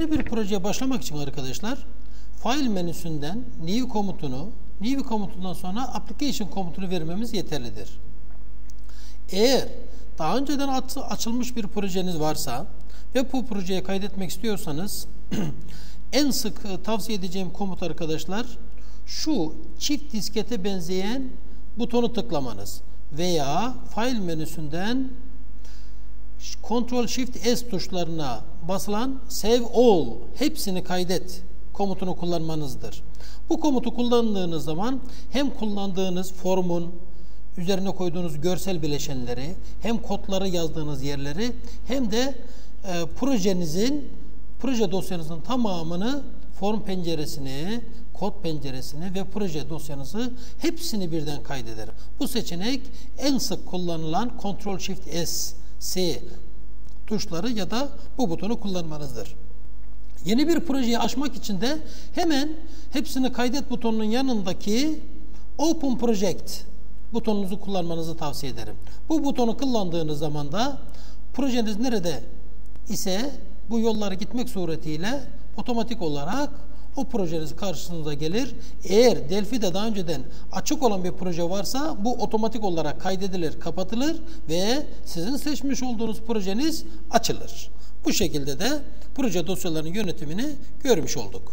Yeni bir projeye başlamak için arkadaşlar file menüsünden new komutunu, new komutundan sonra application komutunu vermemiz yeterlidir. Eğer daha önceden açılmış bir projeniz varsa ve bu projeye kaydetmek istiyorsanız en sık e, tavsiye edeceğim komut arkadaşlar şu çift diskete benzeyen butonu tıklamanız veya file menüsünden Ctrl Shift S tuşlarına basılan Save All hepsini kaydet komutunu kullanmanızdır. Bu komutu kullandığınız zaman hem kullandığınız formun üzerine koyduğunuz görsel bileşenleri hem kodları yazdığınız yerleri hem de e, projenizin proje dosyanızın tamamını form penceresini, kod penceresini ve proje dosyanızı hepsini birden kaydeder. Bu seçenek en sık kullanılan Ctrl Shift S, S tuşları ya da bu butonu kullanmanızdır. Yeni bir projeyi açmak için de hemen hepsini kaydet butonunun yanındaki Open Project butonunuzu kullanmanızı tavsiye ederim. Bu butonu kullandığınız zaman da projeniz nerede ise bu yolları gitmek suretiyle otomatik olarak o projeniz karşınıza gelir. Eğer Delphi'de daha önceden açık olan bir proje varsa bu otomatik olarak kaydedilir, kapatılır ve sizin seçmiş olduğunuz projeniz açılır. Bu şekilde de proje dosyalarının yönetimini görmüş olduk.